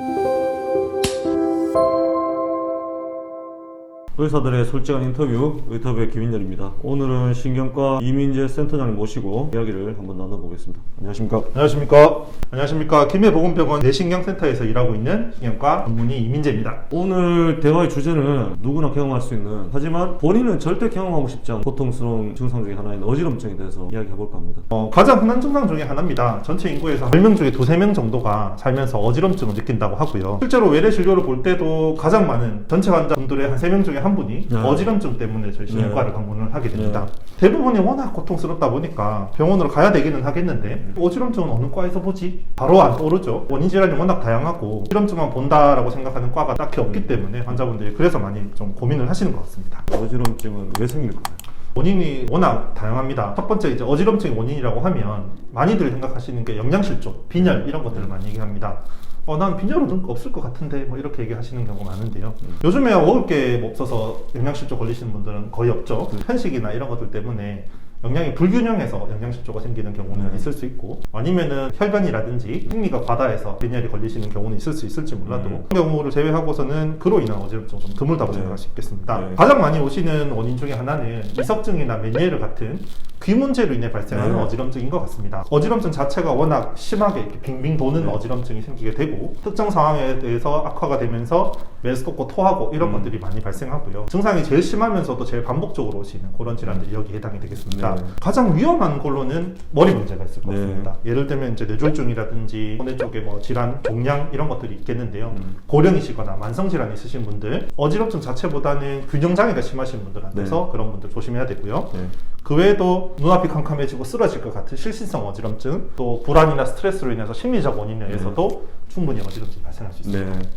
Música 의사들의 솔직한 인터뷰, 의터뷰의 김인열입니다. 오늘은 신경과 이민재 센터장님 모시고 이야기를 한번 나눠보겠습니다. 안녕하십니까? 안녕하십니까. 안녕하십니까. 김해보건병원 내신경센터에서 일하고 있는 신경과 전문의 이민재입니다. 오늘 대화의 주제는 누구나 경험할 수 있는 하지만 본인은 절대 경험하고 싶지 않은 고통스러운 증상 중에 하나인 어지럼증에 대해서 이야기해볼까 합니다. 어, 가장 흔한 증상 중에 하나입니다. 전체 인구에서 10명 중에 두세 명 정도가 살면서 어지럼증을 느낀다고 하고요. 실제로 외래 진료를 볼 때도 가장 많은 전체 환자분들의 한 3명 중에 한 분이 네. 어지럼증 때문에 저희 신경과를 네. 방문을 하게 됩니다. 대부분이 워낙 고통스럽다 보니까 병원으로 가야 되기는 하겠는데 어지럼증은 어느 과에서 보지? 바로 안 떠오르죠. 원인 질환이 워낙 다양하고 어지럼증만 본다라고 생각하는 과가 딱히 없기 때문에 환자분들이 그래서 많이 좀 고민을 하시는 것 같습니다. 어지럼증은 왜 생길까요? 원인이 워낙 다양합니다. 첫 번째 이제 어지럼증의 원인이라고 하면 많이들 생각하시는 게 영양실조, 빈혈 이런 것들을 많이 얘기합니다. 어, 난 빈혈은 없을 것 같은데 뭐 이렇게 얘기하시는 경우가 많은데요. 요즘에 먹을 게 없어서 영양실조 걸리시는 분들은 거의 없죠. 편식이나 이런 것들 때문에 영양이 불균형해서 영양실조가 생기는 경우는 네. 있을 수 있고 아니면은 혈변이라든지 생리가 과다해서 빈혈이 걸리시는 경우는 있을 수 있을지 몰라도 음. 그런 경우를 제외하고서는 그로 인한 어지럼증 좀 드물다고 네. 생각할 수 있겠습니다. 네. 가장 많이 오시는 원인 중에 하나는 이석증이나 메니에르 같은 귀 문제로 인해 발생하는 네. 어지럼증인 것 같습니다. 어지럼증 자체가 워낙 심하게 이렇게 빙빙 도는 네. 어지럼증이 생기게 되고 특정 상황에 대해서 악화가 되면서 메스껍고 토하고 이런 음. 것들이 많이 발생하고요. 증상이 제일 심하면서도 제일 반복적으로 오시는 그런 질환들이 여기 해당이 되겠습니다. 네. 가장 위험한 걸로는 머리 문제가 있을 것 네. 같습니다. 예를 들면 이제 뇌졸중이라든지 뇌 쪽에 뭐 질환, 종양 이런 것들이 있겠는데요. 음. 고령이시거나 만성 질환이 있으신 분들, 어지럼증 자체보다는 균형 장애가 심하신 분들한테서 그런 분들 조심해야 되고요. 네. 그 외에도 눈앞이 캄캄해지고 쓰러질 것 같은 실신성 어지럼증, 또 불안이나 스트레스로 인해서 심리적 원인에 의해서도 충분히 어지럼증이 발생할 수 있습니다. 네.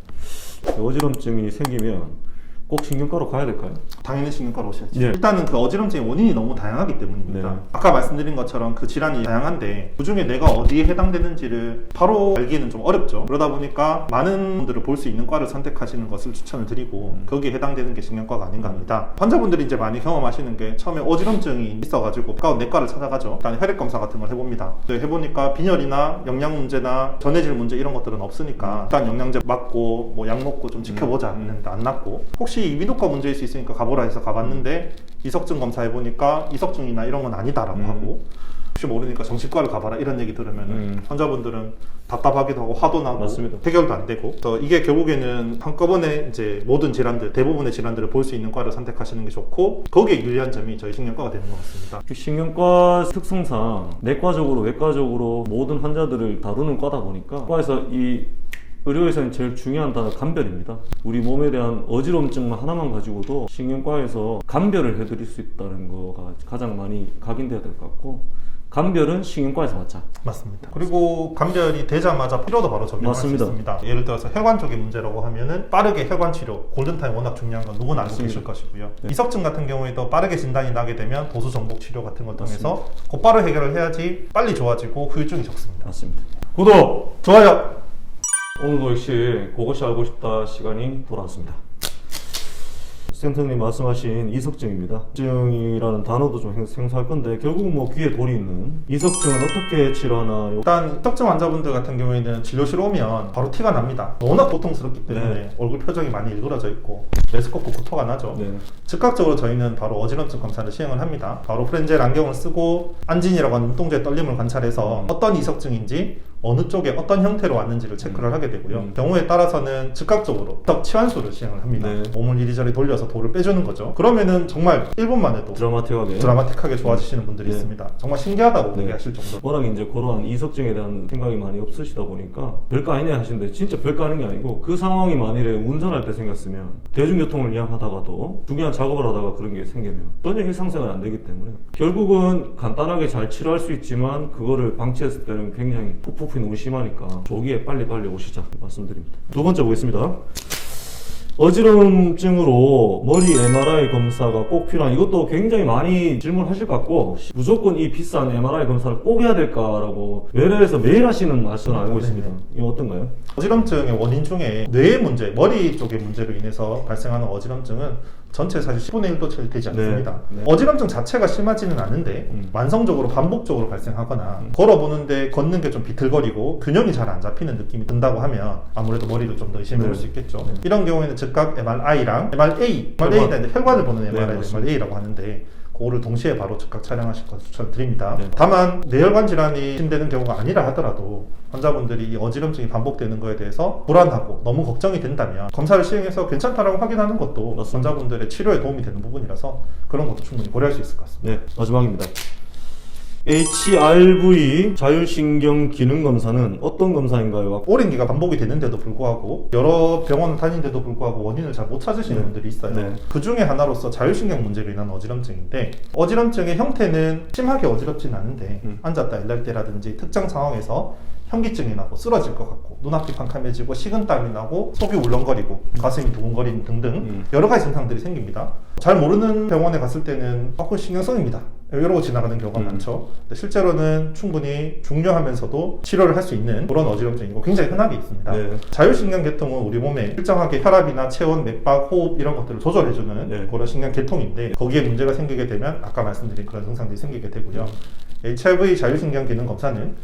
어지럼증이 생기면 꼭 신경과로 가야 될까요? 당연히 신경과로 오셔야죠. 네. 일단은 그 어지럼증의 원인이 너무 다양하기 때문입니다. 네. 아까 말씀드린 것처럼 그 질환이 다양한데 그 중에 내가 어디에 해당되는지를 바로 알기는 좀 어렵죠. 그러다 보니까 많은 분들을 볼 수 있는 과를 선택하시는 것을 추천을 드리고 음. 거기에 해당되는 게 신경과가 아닌가 합니다. 환자분들이 이제 많이 경험하시는 게 처음에 어지럼증이 있어가지고 가까운 내과를 찾아가죠. 일단 혈액 검사 같은 걸 해봅니다. 해보니까 빈혈이나 영양 문제나 전해질 문제 이런 것들은 없으니까 일단 영양제 맞고 뭐 약 먹고 좀 지켜보자 했는데 안 낫고 혹시 위독과 문제일 수 있으니까 가보라 해서 가봤는데 이석증 검사해 보니까 이석증이나 이런 건 아니다라고 음. 하고 혹시 모르니까 정신과를 가봐라 이런 얘기 들으면 음. 환자분들은 답답하기도 하고 화도 나고 맞습니다. 해결도 안 되고 그래서 이게 결국에는 한꺼번에 이제 모든 질환들 대부분의 질환들을 볼 수 있는 과를 선택하시는 게 좋고 거기에 유리한 점이 저희 신경과가 되는 것 같습니다. 그 신경과 특성상 내과적으로 외과적으로 모든 환자들을 다루는 과다 보니까 과에서 이 의료에서는 제일 중요한 단어 감별입니다. 우리 몸에 대한 어지럼증만 하나만 가지고도 신경과에서 감별을 해드릴 수 있다는 거가 가장 많이 각인돼야 될 것 같고 감별은 신경과에서 받자. 맞습니다. 그리고 감별이 되자마자 필요도 바로 적용할 맞습니다. 수 있습니다. 예를 들어서 혈관 쪽의 문제라고 하면은 빠르게 혈관 치료, 골든타임 워낙 중요한 건 누구나 알고 맞습니다. 계실 것이고요. 네. 이석증 같은 경우에도 빠르게 진단이 나게 되면 도수 정복 치료 같은 걸 통해서 곧바로 해결을 해야지 빨리 좋아지고 후유증이 적습니다. 맞습니다. 구독! 좋아요. 오늘도 역시 그것이 알고 싶다 시간이 돌아왔습니다. 센터님 말씀하신 이석증입니다. 이석증이라는 단어도 좀 생- 생소할 건데 결국 뭐 귀에 돌이 있는 이석증은 어떻게 치료하나 요- 일단 이석증 환자분들 같은 경우에는 진료실 오면 바로 티가 납니다. 워낙 고통스럽기 때문에 네. 얼굴 표정이 많이 일그러져 있고 메스껍고 구토가 나죠. 네. 즉각적으로 저희는 바로 어지럼증 검사를 시행을 합니다. 바로 프렌젤 안경을 쓰고 안진이라고 하는 눈동자의 떨림을 관찰해서 어떤 이석증인지 어느 쪽에 어떤 형태로 왔는지를 체크를 하게 되고요. 음. 경우에 따라서는 즉각적으로 턱 치환술을 시행을 합니다. 네. 몸을 이리저리 돌려서 돌을 빼주는 거죠. 그러면은 정말 1분만 해도 드라마틱하게 드라마틱하게 좋아지시는 분들이 네. 있습니다. 정말 신기하다고 네. 얘기하실 정도로. 워낙 이제 그러한 이석증에 대한 생각이 많이 없으시다 보니까 별거 아니네 하시는데 진짜 별거 아닌 게 아니고 그 상황이 만일에 운전할 때 생겼으면 대중교통을 이용하다가도 중요한 작업을 하다가 그런 게 생기면 전혀 일상생활이 안 되기 때문에 결국은 간단하게 잘 치료할 수 있지만 그거를 방치했을 때는 굉장히 폭폭 이 너무 심하니까 조기에 빨리빨리 오시자 말씀드립니다 두 번째 보겠습니다 어지럼증으로 머리 MRI 검사가 꼭 필요한 이것도 굉장히 많이 질문하실 것 같고 무조건 이 비싼 MRI 검사를 꼭 해야 될까라고 외래에서 매일 하시는 말씀을 알고 있습니다. 이거 어떤가요? 어지럼증의 원인 중에 뇌의 문제, 머리 쪽의 문제로 인해서 발생하는 어지럼증은 전체 사실 10분의 1도 채 되지 않습니다. 네. 네. 어지럼증 자체가 심하지는 않은데 음. 만성적으로 반복적으로 발생하거나 걸어보는데 걷는 게 좀 비틀거리고 균형이 잘 안 잡히는 느낌이 든다고 하면 아무래도 머리를 좀 더 의심해 볼 네. 수 있겠죠. 이런 경우에는 즉각 MRI랑 MRA, MRA는 이제 혈관을 보는 네, MRI. MRA라고 하는데 그거를 동시에 바로 즉각 촬영하실 것 추천드립니다. 네. 다만 뇌혈관 질환이 심되는 경우가 아니라 하더라도 환자분들이 이 어지럼증이 반복되는 거에 대해서 불안하고 너무 걱정이 된다면 검사를 시행해서 괜찮다라고 확인하는 것도 맞습니다. 환자분들의 치료에 도움이 되는 부분이라서 그런 것도 충분히 고려할 수 있을 것 같습니다. 네, 마지막입니다. HRV 자율신경 기능 검사는 어떤 검사인가요? 오랜 기간 반복이 되는데도 불구하고 여러 병원을 다니는데도 불구하고 원인을 잘 못 찾으시는 네. 분들이 있어요. 네. 그 중에 하나로서 자율신경 문제로 인한 어지럼증인데 어지럼증의 형태는 심하게 어지럽진 않은데 음. 앉았다 일날 때라든지 특정 상황에서 현기증이 나고 쓰러질 것 같고 눈앞이 캄캄해지고 식은땀이 나고 속이 울렁거리고 가슴이 두근거리는 등등 음. 여러 가지 증상들이 생깁니다. 잘 모르는 병원에 갔을 때는 아, 그건 신경성입니다. 이러고 지나가는 경우가 음. 많죠. 근데 실제로는 충분히 중요하면서도 치료를 할 수 있는 그런 어지럼증이고 굉장히 흔하게 있습니다. 네. 자율신경 계통은 우리 몸에 일정하게 혈압이나 체온, 맥박, 호흡 이런 것들을 조절해주는 네. 그런 신경 계통인데 거기에 문제가 생기게 되면 아까 말씀드린 그런 증상들이 생기게 되고요. HIV 자율신경 기능 검사는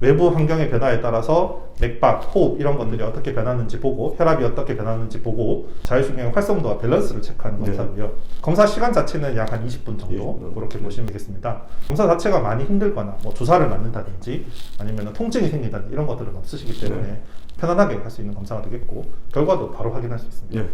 외부 환경의 변화에 따라서 맥박, 호흡 이런 것들이 어떻게 변하는지 보고 혈압이 어떻게 변하는지 보고 자율신경 활성도와 밸런스를 체크하는 네. 검사고요. 검사 시간 자체는 약 한 20분 정도 예. 그렇게 보시면 되겠습니다. 검사 자체가 많이 힘들거나 뭐 주사를 맞는다든지 아니면 통증이 생긴다든지 이런 것들은 없으시기 때문에 네. 편안하게 할 수 있는 검사가 되겠고 결과도 바로 확인할 수 있습니다. 예.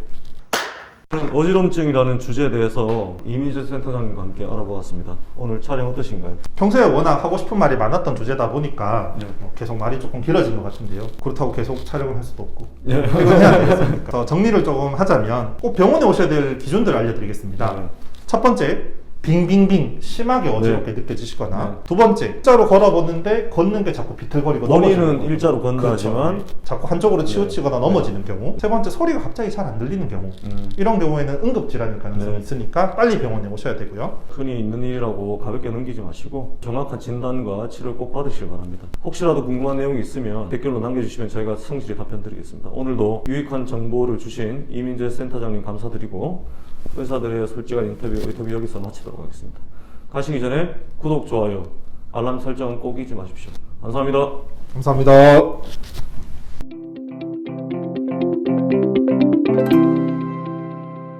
어지럼증이라는 주제에 대해서 이미지 센터장님과 함께 알아보았습니다. 오늘 촬영 어떠신가요? 평소에 워낙 하고 싶은 말이 많았던 주제다 보니까 네. 뭐 계속 말이 조금 길어진 것 같은데요. 그렇다고 계속 촬영을 할 수도 없고 예. 이건 해야 되겠습니까? 정리를 조금 하자면 꼭 병원에 오셔야 될 기준들을 알려드리겠습니다. 네. 첫 번째 빙빙빙 심하게 어지럽게 느껴지시거나 네. 두 번째 일자로 걸어보는데 걷는 게 자꾸 비틀거리고 넘어지는 일자로 건다 그렇죠. 네. 자꾸 한쪽으로 치우치거나 넘어지는 경우 세 번째 소리가 갑자기 잘 안 들리는 경우 음, 이런 경우에는 응급질환일 가능성이 네. 있으니까 빨리 병원에 오셔야 되고요 흔히 있는 일이라고 가볍게 넘기지 마시고 정확한 진단과 치료를 꼭 받으시길 바랍니다. 혹시라도 궁금한 내용이 있으면 댓글로 남겨주시면 저희가 성실히 답변 드리겠습니다. 오늘도 유익한 정보를 주신 이민재 센터장님 감사드리고 의사들의 솔직한 인터뷰, 인터뷰 여기서 마치도록 하겠습니다. 가시기 전에 구독, 좋아요, 알람 설정 꼭 잊지 마십시오. 감사합니다. 감사합니다